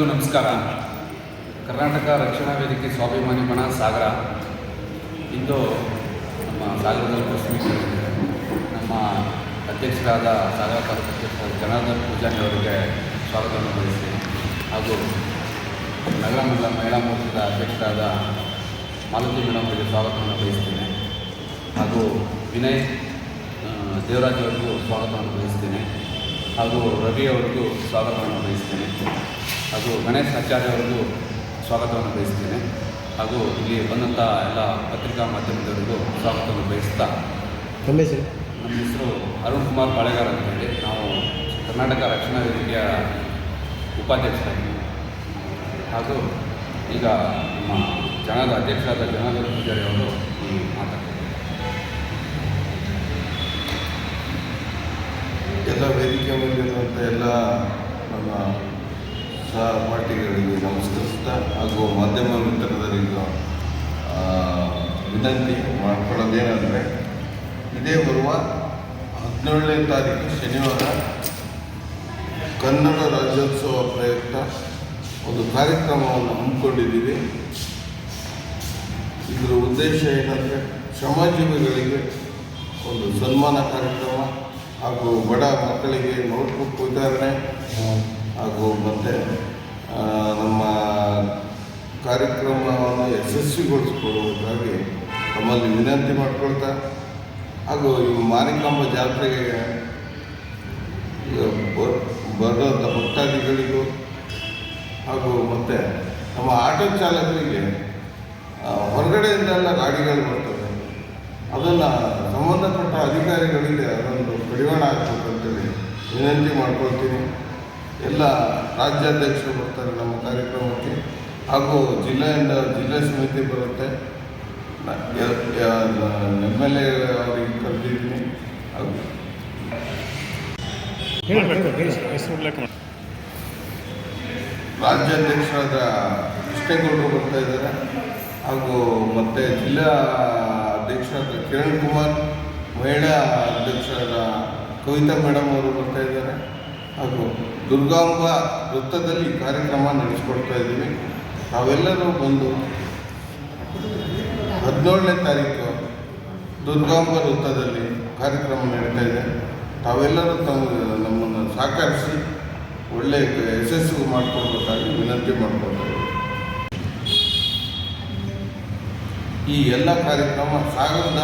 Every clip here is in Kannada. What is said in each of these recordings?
ಎಲ್ಲರಿಗೂ ನಮಸ್ಕಾರ. ಕರ್ನಾಟಕ ರಕ್ಷಣಾ ವೇದಿಕೆ ಸ್ವಾಭಿಮಾನಿ ಬಣ ಸಾಗರ. ಇಂದು ನಮ್ಮ ಸಾಗರದಲ್ಲಿ ಉಪಸ್ಥಿತಿ ನಮ್ಮ ಅಧ್ಯಕ್ಷರಾದ ಸಾಗರ ತಾಲೂಕು ಅಧ್ಯಕ್ಷ ಜನಾರ್ದನ್ ಪೂಜಾರಿ ಅವರಿಗೆ ಸ್ವಾಗತವನ್ನು ಬಯಸಿ ಹಾಗೂ ನಗರ ಮಂಡಲ ಮಹಿಳಾ ಮೋರ್ಚಾದ ಅಧ್ಯಕ್ಷರಾದ ಮಾಲತಿ ಮೇಡಮ್ ಅವರಿಗೆ ಸ್ವಾಗತವನ್ನು ಬಯಸ್ತೇನೆ ಹಾಗೂ ವಿನಯ್ ದೇವರಾಜ್ ಅವರಿಗೂ ಸ್ವಾಗತವನ್ನು ಬಯಸ್ತೇನೆ ಹಾಗೂ ರವಿ ಅವರಿಗೂ ಸ್ವಾಗತವನ್ನು ಬಯಸ್ತೇನೆ ಹಾಗೂ ಗಣೇಶ್ ಆಚಾರ್ಯ ಅವರಿಗೂ ಸ್ವಾಗತವನ್ನು ಬಯಸ್ತೇನೆ. ಹಾಗೂ ಇಲ್ಲಿ ಬಂದಂಥ ಎಲ್ಲ ಪತ್ರಿಕಾ ಮಾಧ್ಯಮದವರಿಗೂ ಸ್ವಾಗತವನ್ನು ಬಯಸ್ತಾ. ನಮ್ಮ ಹೆಸರು? ನಮ್ಮ ಹೆಸರು ಅರುಣ್ ಕುಮಾರ್ ಪಾಳೆಗಾರ ಅಂತ ಹೇಳಿ. ನಾವು ಕರ್ನಾಟಕ ರಕ್ಷಣಾ ವೇದಿಕೆಯ ಉಪಾಧ್ಯಕ್ಷರಾಗಿ. ಹಾಗೂ ಈಗ ನಮ್ಮ ಜನದ ಅಧ್ಯಕ್ಷರಾದ ಜನಾರ್ದನ ಪೂಜಾರಿ ಅವರು ಈ ಮಾತಾಡ್ತಾರೆ ಎಲ್ಲ ವೇದಿಕೆ ಮೇಲಿರುವಂಥ ಎಲ್ಲ ನನ್ನ ಸಹಪಾಠಿಗಳಿಗೆ ನಮಸ್ಕರಿಸ್ತಾ ಹಾಗೂ ಮಾಧ್ಯಮ ಆ, ವಿನಂತಿ ಮಾಡ್ಕೊಳ್ಳೋದೇನೆಂದರೆ ಇದೇ ಬರುವ ಹದಿನೇಳನೇ ತಾರೀಕು ಶನಿವಾರ ಕನ್ನಡ ರಾಜ್ಯೋತ್ಸವ ಪ್ರಯುಕ್ತ ಒಂದು ಕಾರ್ಯಕ್ರಮವನ್ನು ಹಮ್ಮಿಕೊಂಡಿದ್ದೀವಿ. ಇದರ ಉದ್ದೇಶ ಏನಂದರೆ ಶ್ರಮಜೀವಿಗಳಿಗೆ ಒಂದು ಸನ್ಮಾನ ಕಾರ್ಯಕ್ರಮ ಹಾಗೂ ಬಡ ಮಕ್ಕಳಿಗೆ ನೋಟ್ಬುಕ್ ವಿತರಣೆ ಹಾಗೂ ಮತ್ತು ನಮ್ಮ ಕಾರ್ಯಕ್ರಮವನ್ನು ಯಶಸ್ವಿಗೊಳಿಸಿಕೊಳ್ಳುವುದಾಗಿ ತಮ್ಮಲ್ಲಿ ವಿನಂತಿ ಮಾಡಿಕೊಳ್ತಾ, ಹಾಗೂ ಈ ಮಾರಿಕಾಂಬ ಜಾತ್ರೆಗೆ ಬರುವಂಥ ಭಕ್ತಾದಿಗಳಿಗೂ, ಹಾಗೂ ಮತ್ತು ನಮ್ಮ ಆಟೋ ಚಾಲಕರಿಗೆ ಹೊರಗಡೆಯಿಂದೆಲ್ಲ ಗಾಡಿಗಳು ಬರ್ತವೆ. ಅದನ್ನು ಸಂಬಂಧಪಟ್ಟ ಅಧಿಕಾರಿಗಳಿಗೆ ಅದೊಂದು ಕಡಿವಾಣ ಹಾಕ್ಬೇಕಂತೇಳಿ ವಿನಂತಿ ಮಾಡ್ಕೊಳ್ತೀನಿ. ಎಲ್ಲ ರಾಜ್ಯಾಧ್ಯಕ್ಷರು ಬರ್ತಾರೆ ನಮ್ಮ ಕಾರ್ಯಕ್ರಮಕ್ಕೆ. ಹಾಗೂ ಜಿಲ್ಲೆಯಿಂದ ಜಿಲ್ಲಾ ಸಮಿತಿ ಬರುತ್ತೆ. ಎಂ ಎಲ್ ಎ ಅವರಿಗೆ ಕರೆದಿದ್ದೀನಿ. ಹಾಗೂ ರಾಜ್ಯಾಧ್ಯಕ್ಷರಾದ ಕೃಷ್ಣೇಗೌಡರು ಬರ್ತಾ ಇದ್ದಾರೆ. ಹಾಗೂ ಮತ್ತು ಜಿಲ್ಲಾ ಅಧ್ಯಕ್ಷರಾದ ಕಿರಣ್ ಕುಮಾರ್, ಮಹಿಳಾ ಅಧ್ಯಕ್ಷರಾದ ಕವಿತಾ ಮೇಡಮ್ ಅವರು ಬರ್ತಾ ಇದ್ದಾರೆ. ಹಾಗೂ ದುರ್ಗಾಂಬ ವೃತ್ತದಲ್ಲಿ ಕಾರ್ಯಕ್ರಮ ನಡೆಸಿಕೊಡ್ತಾ ಇದ್ದೀವಿ. ತಾವೆಲ್ಲರೂ ಬಂದು ಹದಿನೇಳನೇ ತಾರೀಕು ದುರ್ಗಾಂಬ ವೃತ್ತದಲ್ಲಿ ಕಾರ್ಯಕ್ರಮ ನಡೀತಾ ಇದೆ. ತಾವೆಲ್ಲರೂ ತಮ್ಮ, ನಮ್ಮನ್ನು ಸಹಕರಿಸಿ ಒಳ್ಳೆಯ ಯಶಸ್ಸು ಮಾಡಿಕೊಡ್ಬೇಕಾಗಿ ವಿನಂತಿ ಮಾಡ್ಕೊಳ್ತಾರೆ ಈ ಎಲ್ಲ ಕಾರ್ಯಕ್ರಮ ಸಾಗರದ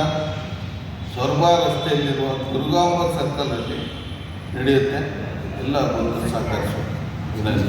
ಸ್ವರ್ಭ ರಸ್ತೆಯಲ್ಲಿರುವ ದುರ್ಗಾಂಬ ಸರ್ಕಲಲ್ಲಿ ನಡೆಯುತ್ತೆ. ಎಲ್ಲ ಬಂದು ಸಹಕರಿಸಬೇಕು ವಿನಂತಿ